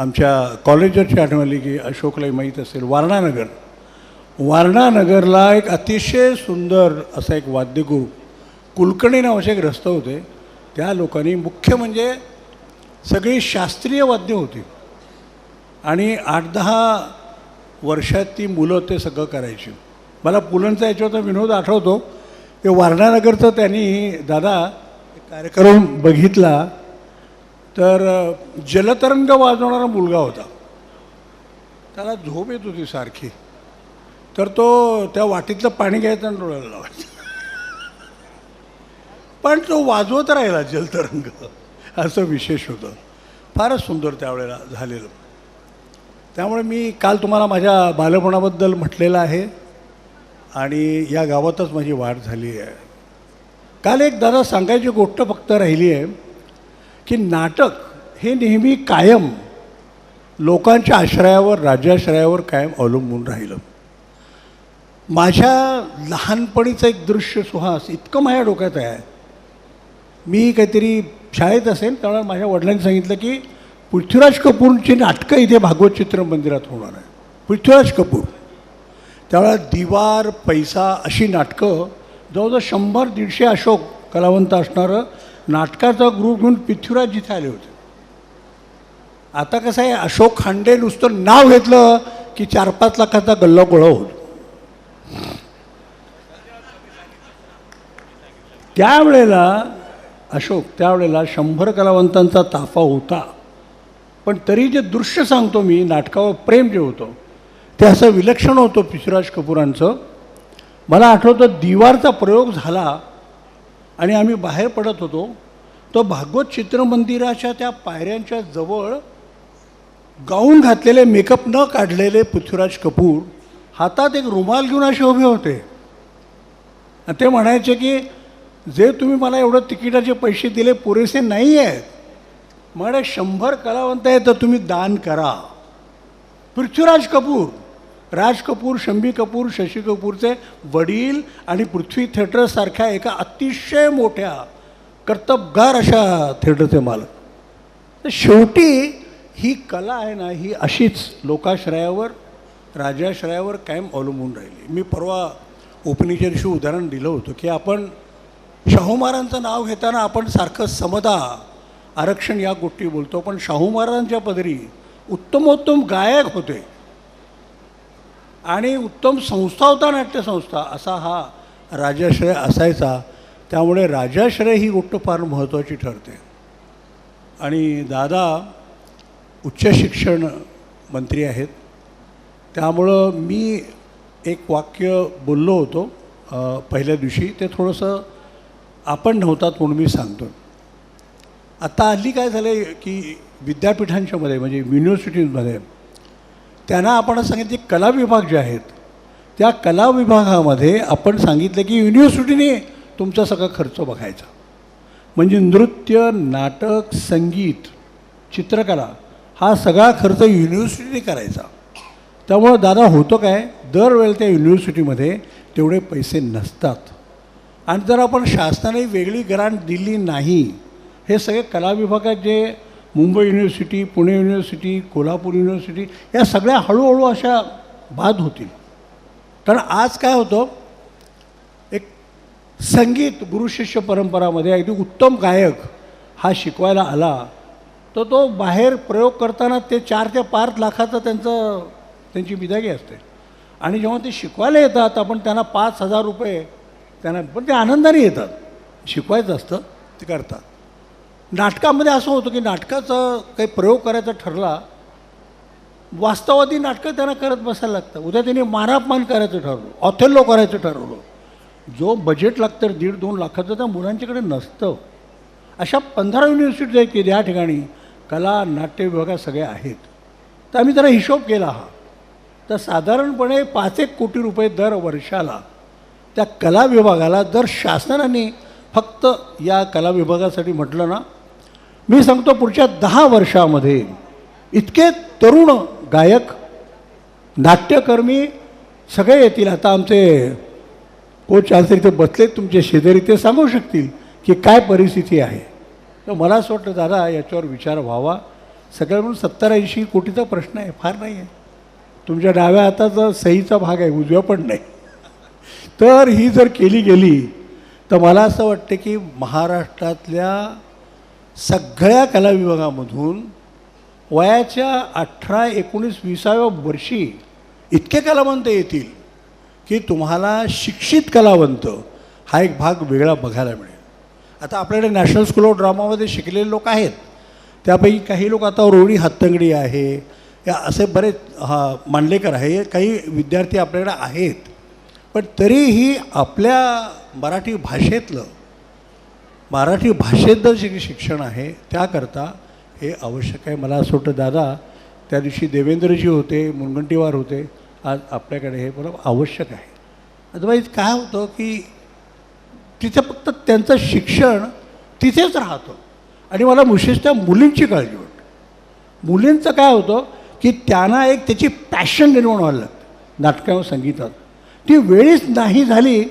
आमच्या कॉलेजची आठवण आली की अशोकलाही माहीत असेल वारणानगर. वारणानगरला एक अतिशय सुंदर असा एक वाद्यगुरू कुलकर्णी नावाचे एक रस्ते होते. त्या लोकांनी मुख्य म्हणजे सगळी शास्त्रीय वाद्य होती. आणि आठ दहा वर्षात ती मुलं ते सगळं करायची. मला पुलंचा याच्यावरचा विनोद आठवतो. की वारणानगरचं त्यांनी दादा कार्यक्रम बघितला. तर जलतरंग वाजवणारा मुलगा होता. त्याला झोप येत होती सारखी. तर तो त्या वाटीतलं पाणी घ्यायचं आणि डोळ्याला लावायचं. पण तो वाजवत राहिला जलतरंग. असं विशेष होतं. फारच सुंदर त्यावेळेला झालेलं. त्यामुळे मी काल तुम्हाला माझ्या बालपणाबद्दल म्हटलेलं आहे आणि या गावातच माझी वाढ झाली आहे. काल एक दादा सांगायची गोष्ट फक्त राहिली आहे. की नाटक हे नेहमी कायम लोकांच्या आश्रयावर राज्याश्रयावर कायम अवलंबून राहिलं. माझ्या लहानपणीचं एक दृश्य सुहास इतकं माझ्या डोक्यात आहे. मी काहीतरी शाळेत असेल त्यावेळेला माझ्या वडिलांनी सांगितलं की पृथ्वीराज कपूरची नाटकं इथे भागवत चित्र मंदिरात होणार आहे. पृथ्वीराज कपूर. त्यावेळेला दिवार पैसा अशी नाटकं जवळजवळ शंभर दीडशे अशोक कलावंत असणारं नाटकाचा ग्रुप घेऊन पृथ्वीराज जिथे आले होते. आता कसं आहे अशोक खांडे नुसतं नाव घेतलं की चार पाच लाखाचा गल्ला गोळा होतो त्यावेळेला अशोक त्यावेळेला शंभर कलावंतांचा ताफा होता. पण तरी जे दृश्य सांगतो मी नाटकावर प्रेम जे होतं ते असं विलक्षण होतं पृथ्वीराज कपूरांचं. मला आठवतं दिवारचा प्रयोग झाला आणि आम्ही बाहेर पडत होतो तो भागवत चित्रमंदिराच्या त्या पायऱ्यांच्या जवळ गाऊन घातलेले मेकअप न काढलेले पृथ्वीराज कपूर हातात एक रुमाल घेऊन असे उभे होते. आणि ते म्हणायचे की जे तुम्ही मला एवढं तिकिटाचे पैसे दिले पुरेसे नाही आहेत. म्हणे शंभर कलावंत आहेत तर तुम्ही दान करा. पृथ्वीराज कपूर राज कपूर शंभी कपूर शशी कपूरचे वडील आणि पृथ्वी थिएटरसारख्या एका अतिशय मोठ्या कर्तबगार अशा थिएटरचे मालक. तर शेवटी ही कला आहे ना ही अशीच लोकाश्रयावर राजाश्रयावर कायम अवलंबून राहिली. मी परवा ओपनिंगच्या दिवशी उदाहरण दिलं होतं की आपण शाहू महाराजांचं नाव घेताना आपण सारखं समता आरक्षण या गोष्टी बोलतो पण शाहू महाराजांच्या पदरी उत्तमोत्तम गायक होते. आणि उत्तम संस्था होता नाट्यसंस्था असा हा राजाश्रय असायचा. त्यामुळे राजाश्रय ही गोष्ट फार महत्त्वाची ठरते. आणि दादा उच्च शिक्षण मंत्री आहेत. त्यामुळं मी एक वाक्य बोललो होतो पहिल्या दिवशी. ते थोडंसं आपण नव्हतात म्हणून मी सांगतो. आता हल्ली काय झालं आहे की विद्यापीठांच्यामध्ये म्हणजे युनिव्हर्सिटीजमध्ये त्यांना आपण सांगितले कला विभाग जे आहेत त्या कला विभागामध्ये आपण सांगितलं की युनिव्हर्सिटीने तुमचा सगळा खर्च बघायचा. म्हणजे नृत्य नाटक संगीत चित्रकला हा सगळा खर्च युनिव्हर्सिटीने करायचा. त्यामुळं दादा होतं काय दरवेळेला त्या युनिव्हर्सिटीमध्ये तेवढे पैसे नसतात. आणि जर आपण शासनाने वेगळी ग्रांट दिली नाही हे सगळे कला विभागात जे Mumbai university Pune university Kolhapur university या सगळ्या हळूहळू अशा बाद होतील. कारण आज काय होतं? एक संगीत गुरुशिष्य परंपरामध्ये अगदी उत्तम गायक हा शिकवायला आला तर तो बाहेर प्रयोग करताना ते चार ते पाच लाखाचं त्यांचं त्यांची बिदागी असते. आणि जेव्हा ते शिकवायला येतात आपण त्यांना पाच हजार रुपये त्यांना पण ते आनंदाने येतात. शिकवायचं असतं ते करतात. नाटकामध्ये असं होतं की नाटकाचं काही प्रयोग करायचा ठरला वास्तवादी नाटकं त्यांना करत बसायला लागतं. उद्या त्यांनी मारापमान करायचं ठरवलं ऑथेल्लो करायचं ठरवलं. जो बजेट लागतं दीड दोन लाखाचं त्या मुलांच्याकडे नसतं. अशा पंधरा युनिव्हर्सिटीज आहेत की त्या ठिकाणी कला नाट्य विभागात सगळे आहेत. तर आम्ही जरा हिशोब केला हा. तर साधारणपणे पाच एक कोटी रुपये दर वर्षाला त्या कला विभागाला जर शासनाने फक्त या कला विभागासाठी म्हटलं ना मी सांगतो पुढच्या दहा वर्षामध्ये इतके तरुण गायक नाट्यकर्मी सगळे येतील. आता आमचे कोच आज इथे बसलेत तुमचे शेजारी ते सांगू शकतील की काय परिस्थिती आहे. तर मला असं वाटतं दादा याच्यावर विचार व्हावा. सगळं म्हणून सत्तर ऐंशी कोटीचा प्रश्न आहे फार नाही आहे. तुमच्या डाव्या हाताचा सहीचा भाग आहे उजव्या पण नाही. तर ही जर केली गेली तर मला असं वाटतं की महाराष्ट्रातल्या सगळ्या कला विभागामधून वयाच्या अठरा एकोणीस विसाव्या वर्षी इतके कलावंत येतील की तुम्हाला शिक्षित कलावंत हा एक भाग वेगळा बघायला मिळेल. आता आपल्याकडे नॅशनल स्कूल ऑफ ड्रामामध्ये शिकलेले लोक आहेत. त्यापैकी काही लोक आता रोहिणी हत्तंगडी आहे या असे बरेच हा मांडलेकर आहे काही विद्यार्थी आपल्याकडे आहेत. पण तरीही आपल्या मराठी भाषेतलं मराठी भाषेतलं जे शिक्षण आहे त्याकरता हे आवश्यक आहे. मला असं वाटतं दादा त्या दिवशी देवेंद्रजी होते मुनगंटीवार होते आज आपल्याकडे हे बरोबर आवश्यक आहे. अदरवाईज काय होतं की तिथे फक्त त्यांचं शिक्षण तिथेच राहतं. आणि मला विशेषतः मुलींची काळजी वाटते. मुलींचं काय होतं की त्यांना एक त्याची पॅशन निर्माण व्हायला लागते. नाटकावर संगीतात. ती वेळीच नाही झाली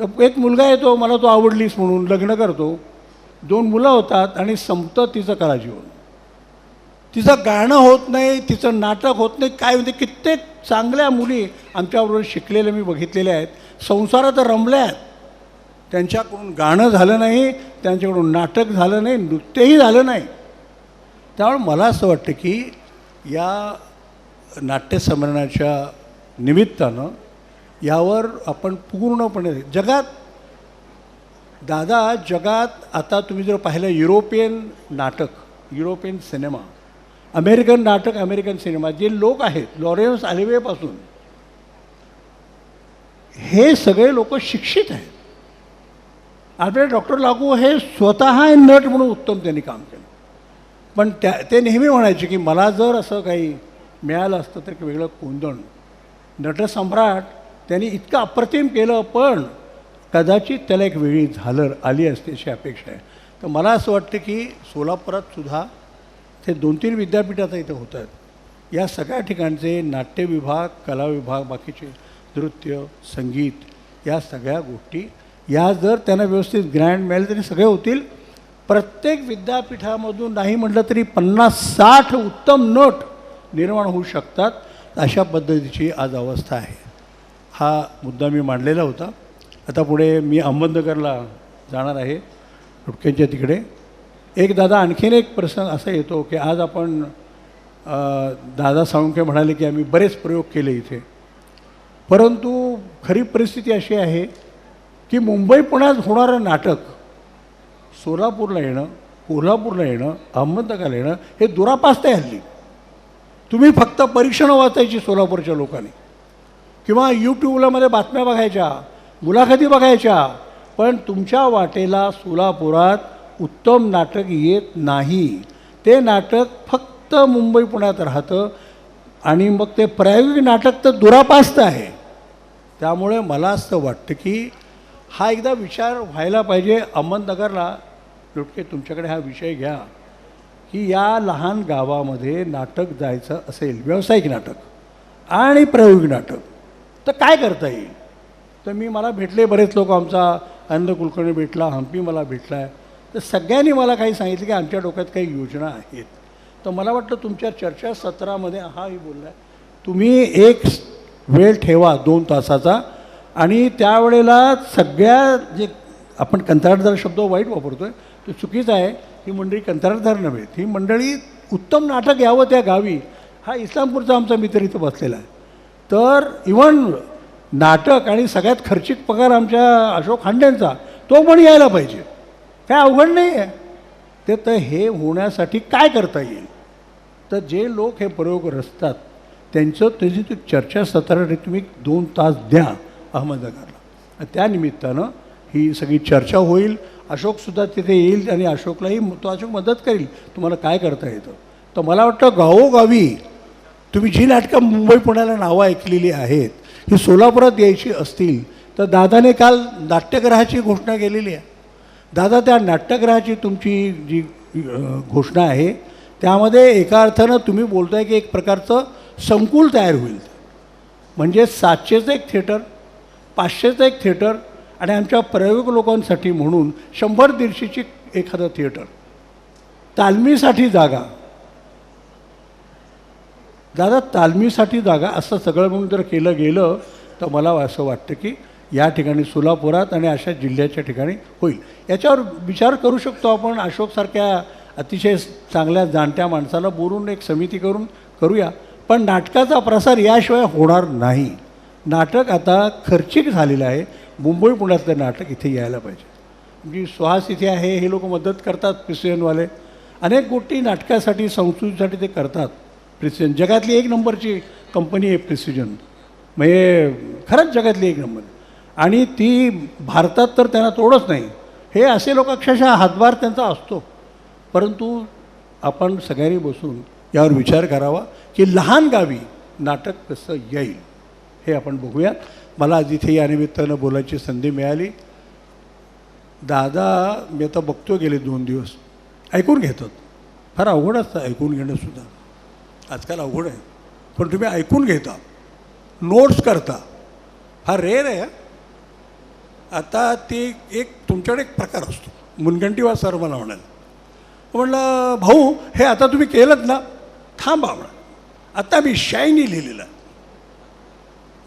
तर एक मुलगा येतो मला तो आवडलीस म्हणून लग्न करतो. दोन मुलं होतात आणि संपतं तिचं कला जीवन. तिचं गाणं होत नाही तिचं नाटक होत नाही काय म्हणजे कित्येक चांगल्या मुली आमच्याबरोबर शिकलेल्या मी बघितलेल्या आहेत. संसारात रमल्या आहेत त्यांच्याकडून गाणं झालं नाही त्यांच्याकडून नाटक झालं नाही नृत्यही झालं नाही. त्यामुळे मला असं वाटतं की या नाट्यसंमेलनाच्या निमित्तानं यावर आपण पूर्णपणे जगात दादा जगात आता तुम्ही जर पाहिलं युरोपियन नाटक युरोपियन सिनेमा अमेरिकन नाटक अमेरिकन सिनेमा जे लोक आहेत लॉरेन्स आलिवेपासून हे सगळे लोक शिक्षित आहेत. आपले डॉक्टर लागू हे स्वतः नट म्हणून उत्तम त्यांनी काम केलं. पण त्या ते नेहमी म्हणायचे की मला जर असं काही मिळालं असतं तर एक वेगळं कोंदण. नटसम्राट त्यांनी इतकं अप्रतिम केलं पण कदाचित त्याला एक वेळी झालर आली असते अशी अपेक्षा आहे. तर मला असं वाटतं की सोलापुरात सुद्धा ते दोन तीन विद्यापीठात इथं होत आहेत. या सगळ्या ठिकाणचे नाट्य विभाग कला विभाग बाकीचे नृत्य संगीत या सगळ्या गोष्टी या जर त्यांना व्यवस्थित ग्रँड मिळाले तरी सगळे होतील. प्रत्येक विद्यापीठामधून नाही म्हटलं तरी पन्नास साठ उत्तम नट निर्माण होऊ शकतात अशा पद्धतीची आज अवस्था आहे. हा मुद्दा मी मांडलेला होता. आता पुढे मी अहमदनगरला जाणार आहे रुटक्यांच्या तिकडे. एक दादा आणखीन एक प्रश्न असा येतो की आज आपण दादा साळुंके म्हणाले की आम्ही बरेच प्रयोग केले इथे. परंतु खरी परिस्थिती अशी आहे की मुंबई पुण्यात होणारं नाटक सोलापूरला येणं कोल्हापूरला येणं अहमदनगरला येणं हे दुरापास्त आहे हल्ली. तुम्ही फक्त परीक्षणं वाचायची सोलापूरच्या लोकांनी. किंवा यूट्यूबलामध्ये बातम्या बघायच्या मुलाखती बघायच्या पण तुमच्या वाटेला सोलापुरात उत्तम नाटक येत नाही. ते नाटक फक्त मुंबई पुण्यात राहतं आणि मग ते प्रायोगिक नाटक तर दुरापास्त आहे. त्यामुळे मला असं वाटतं की हा एकदा विचार व्हायला पाहिजे. अहमदनगरला लुटके तुमच्याकडे हा विषय घ्या की या लहान गावामध्ये नाटक जायचं असेल व्यावसायिक नाटक आणि प्रायोगिक नाटक. तर काय करता येईल? तर मी मला भेटले बरेच लोक आमचा आनंद कुलकर्णी भेटला हम्पी मला भेटला आहे तर सगळ्यांनी मला काही सांगितलं की आमच्या डोक्यात काही योजना आहेत. तर मला वाटतं तुमच्या चर्चासत्रामध्ये हाही बोलला आहे तुम्ही एक वेळ ठेवा दोन तासाचा आणि त्यावेळेला सगळ्या जे आपण कंत्राटदार शब्द वाईट वापरतो आहे तो चुकीचा आहे. ही मंडळी कंत्राटदार नव्हे. ही मंडळी उत्तम नाटक यावं त्या गावी. हा इस्लामपूरचा आमचा मित्र इथं बसलेला आहे. तर इवन नाटक आणि सगळ्यात खर्चिक पगार आमच्या अशोक खांडेंचा तो पण यायला पाहिजे. काय अवघड नाही आहे ते तर हे होण्यासाठी काय करता येईल? तर जे लोक हे प्रयोग रचतात त्यांचं त्याची ती चर्चासत्रासाठी तुम्ही दोन तास द्या अहमदनगरला. त्या निमित्तानं ही सगळी चर्चा होईल. अशोकसुद्धा तिथे येईल आणि अशोकलाही तो अशोक मदत करेल. तुम्हाला काय करता येतं? तर मला वाटतं गावोगावी तुम्ही जी नाटकं मुंबई पुण्याला नावं ऐकलेली आहेत ही सोलापुरात यायची असतील तर दादाने काल नाट्यग्रहाची घोषणा केलेली आहे. दादा त्या नाट्यग्रहाची तुमची जी घोषणा आहे त्यामध्ये एका अर्थानं तुम्ही बोलताय की एक प्रकारचं संकुल तयार होईल. म्हणजे सातशेचं एक थिएटर पाचशेचं एक थिएटर आणि आमच्या प्रयोग लोकांसाठी म्हणून शंभर दीडशेची एखादं थिएटर. तालमीसाठी जागा. दादा तालमीसाठी जागा असं सगळं म्हणून जर केलं गेलं तर मला असं वाटतं की या ठिकाणी सोलापुरात आणि अशा जिल्ह्याच्या ठिकाणी होईल. याच्यावर विचार करू शकतो आपण. अशोकसारख्या अतिशय चांगल्या जाणत्या माणसाला बोलून एक समिती करून करूया. पण नाटकाचा प्रसार याशिवाय होणार नाही. नाटक आता खर्चिक झालेलं आहे. मुंबई पुण्यातलं नाटक इथे यायला पाहिजे. म्हणजे सुहास इथे आहे हे लोक मदत करतात पिसियनवाले अनेक गोष्टी नाटकासाठी संस्कृतीसाठी ते करतात. प्रिसिजन जगातली एक नंबरची कंपनी आहे प्रिसिजन म्हणजे खरंच जगातली एक नंबर. आणि ती भारतात तर त्यांना तोडच नाही. हे असे लोक अक्षरशः हातभार त्यांचा असतो. परंतु आपण सगळ्यांनी बसून यावर विचार करावा की लहान गावी नाटक कसं येईल हे आपण बघूयात. मला आज इथे या निमित्तानं बोलायची संधी मिळाली. दादा मी आता बघतो गेले दोन दिवस. ऐकून घेतात. फार अवघड असतं ऐकून घेणंसुद्धा आजकाल अवघड आहे. पण तुम्ही ऐकून घेता. नोट्स करता. हा रेअर आहे आता ती एक तुमच्याकडे एक प्रकार असतो. मुनगंटीवा सर मला म्हणाल. म्हणलं भाऊ हे आता तुम्ही केलंत ना? थांबा म्हणा आता मी शायनी लिहिलेलं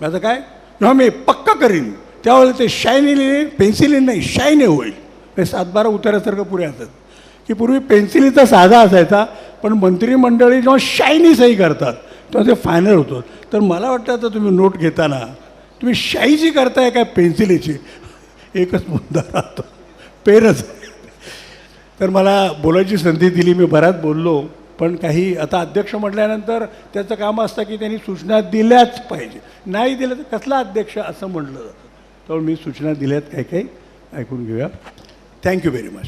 माझं काय? जेव्हा मी पक्का करीन. त्यावेळेला ते शायनी लिहिले पेन्सिली नाही शायने होईल. हे सातबारा उतार्यासारखं पुरे असतात. की पूर्वी पेन्सिलीचा साधा असायचा पण मंत्रिमंडळी जेव्हा शाईनी सही करतात. तेव्हा ते फायनल होतं. तर मला वाटतं आता तुम्ही नोट घेताना तुम्ही शाईची करताय काय पेन्सिलीची? एकच मुद्दा राहतो. पेनच तर मला बोलायची संधी दिली मी बऱ्याच बोललो. पण काही आता अध्यक्ष म्हटल्यानंतर त्याचं काम असतं की त्यांनी सूचना दिल्याच पाहिजे. नाही दिलं तर कसला अध्यक्ष असं म्हटलं जातं. त्यामुळे मी सूचना दिल्यात काही काही ऐकून घेऊया. Thank you very much